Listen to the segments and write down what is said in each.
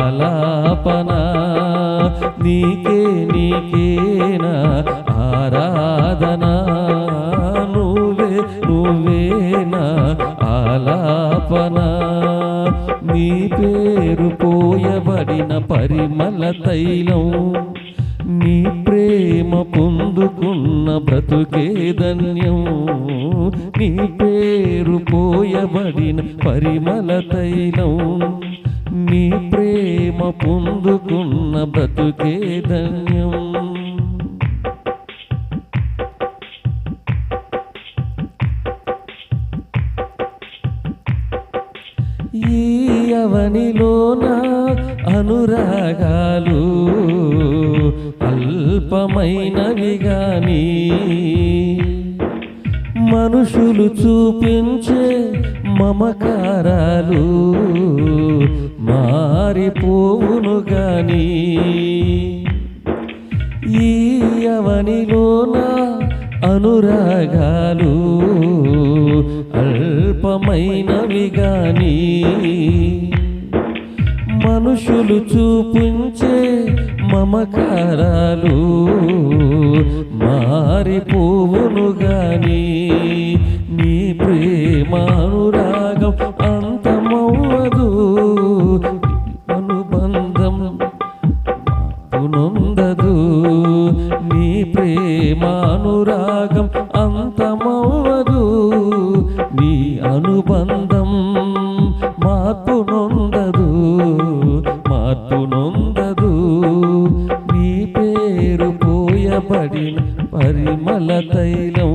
ఆలాపన నీకే నీకేనా ఆరాధన? నువ్వే నువ్వేనా ఆలాపన? నీ పేరు పోయబడిన పరిమళ తైలం నీ ప్రేమ పొందుకున్న బ్రతుకే ధన్యం. నీ పేరు పోయబడిన పరిమళ తైలం నీ ప్రేమ పొందుకున్న బ్రతుకే ధన్యం. ఈ అవనిలోన అనురాగాలు అల్పమైనవి కానీ మనుషులు చూపించే మమకారాలు మారిపోవును గాని ఈ అవనిలోన అనురాగాలు అల్పమైనవి గాని మనుషులు చూపించే మమకారాలు మారిపోవును గాని ప్రేమానురాగం అంతమవ్వదు. అనుబంధం నొందదు నీ ప్రేమానురాగం అంతమవ్వదు. నీ అనుబంధం మార్పు నొందదు నీ పేరు పోయబడిన పరిమళ తైలం.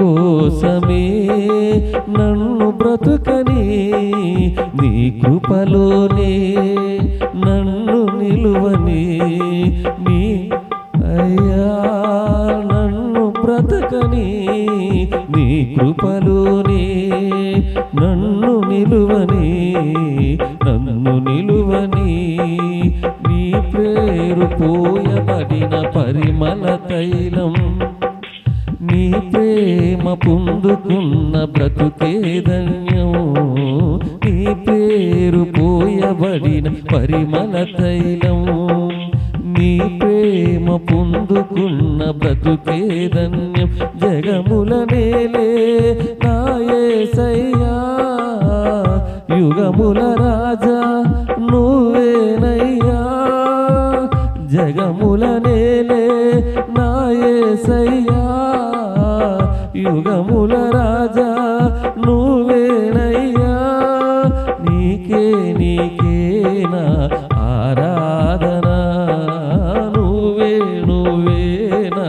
కోసమే నన్ను బ్రతుకని నీ కృపలోనే నన్ను నిలువని నీ అయ్యా నన్ను బ్రతకని నీ కృపలోనే నన్ను నిలువని నన్ను నిలువని నీ పేరు పోయబడిన పరిమళ తైలం ప్రేమ పొందుకున్న బ్రతుకే ధన్యం. నీ పేరు పోయబడిన పరిమళ తైలం. నీ ప్రేమ పొందుకున్న బ్రతుకే ధన్యం. జగముల నేలే నాయసయ్యా. యుగముల రాజా నువ్వేనయ్యా. జగముల నేలే నాయసయ్యా. యుగముల రాజా నువ్వేనయ్యా? నీకే నీకేనా ఆరాధన? నువ్వే నువ్వేనా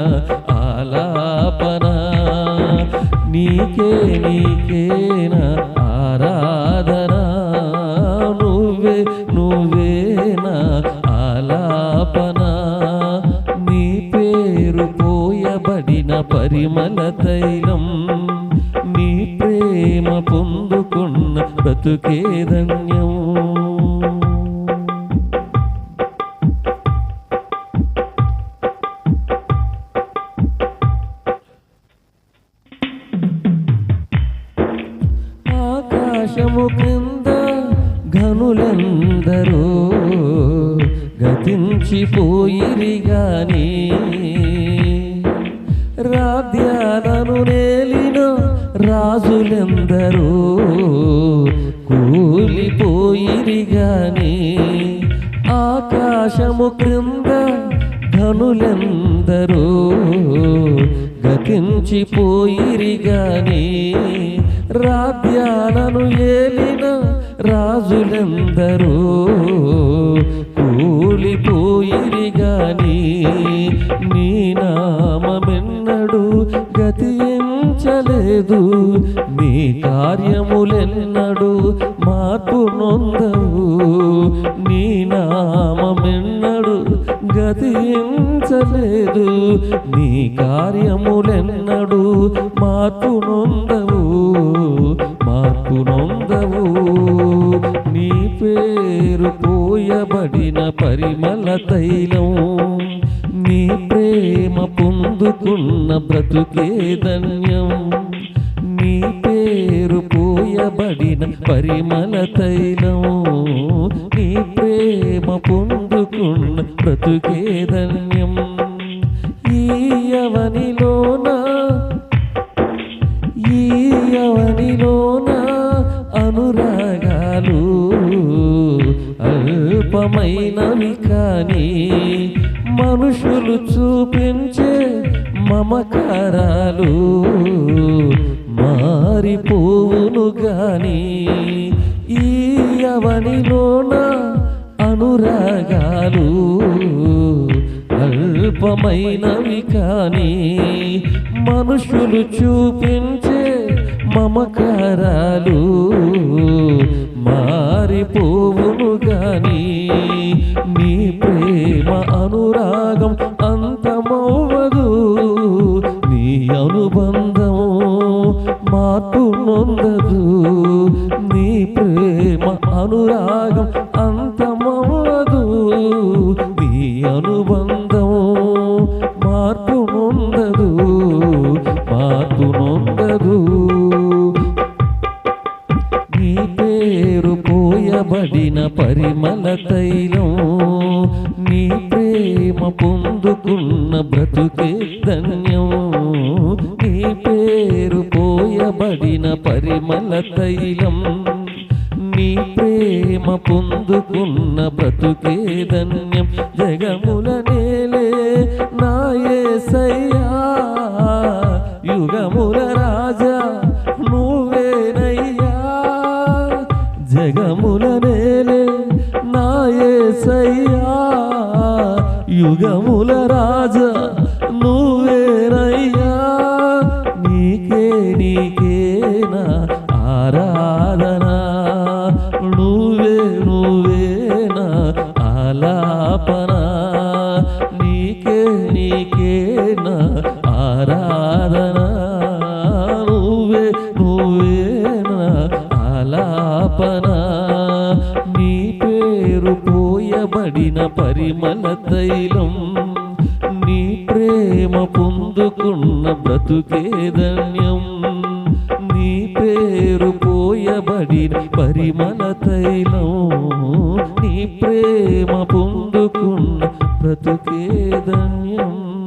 ఆలాపన? నీకే నీకేనా ఆరాధన? బ్రతుకే ధన్యం. ఆకాశము క్రింద ఘనులందరూ గతించిపోయిరి గాని. రాధ్యాలను రాజులెందరూ కూలిపోయిరిగాని ఆకాశము క్రింద ధనులెందరూ గతించిపోయిరిగాని రాధ్యాలను ఏలిన రాజులెందరూ కూలిపోయిరిగాని నీ నామమే లేదు. నీ కార్యములెన్నడు మార్పు నొందవు. నీ నామమెన్నడు గతించలేదు. నీ కార్యములెన్నడు మార్పు నొందవు. మార్పు నొందవు. నీ పేరు పోయబడిన పరిమళ తైలం. నీ ప్రేమ పొందుకున్న బ్రతుకే ధన్యం. పోయబడిన పరిమళ తైలము నీ ప్రేమ పొందుకున్న బ్రతుకే ధన్యం. ఈ అవనిలోన ఈ అనురాగాలు అల్పమైనవి కానీ మనుషులు చూపించే మమకారాలు మారిపోవును గాని ఈ అవనిలోన అనురాగాలు అల్పమైనవి కానీ మనుషులు చూపించే మమకారాలు మారిపోవును గాని నీ ప్రేమ అనురాగం పరిమళ తైలం నీ ప్రేమ పొందుకున్న బ్రతుకే ధన్యం. నీ పేరు పోయబడిన పరిమళ తైలం నీ ప్రేమ పొందుకున్న బ్రతుకే ధన్యం. జగముల నేలే నాయసయ్యా యుగముల రాజా నువ్వేనయ్యా. జగముల యుగముల రాజా నువ్వేనయ్యా నీకే నీకేనా ఆరాధన? నువ్వే నువ్వేనా ఆలాపన? పరిమళ తైలం నీ ప్రేమ పొందుకున్న బ్రతుకే ధన్యం. నీ పేరు పోయబడిన పరిమళ తైలం నీ ప్రేమ పొందుకున్న బ్రతుకే ధన్యం.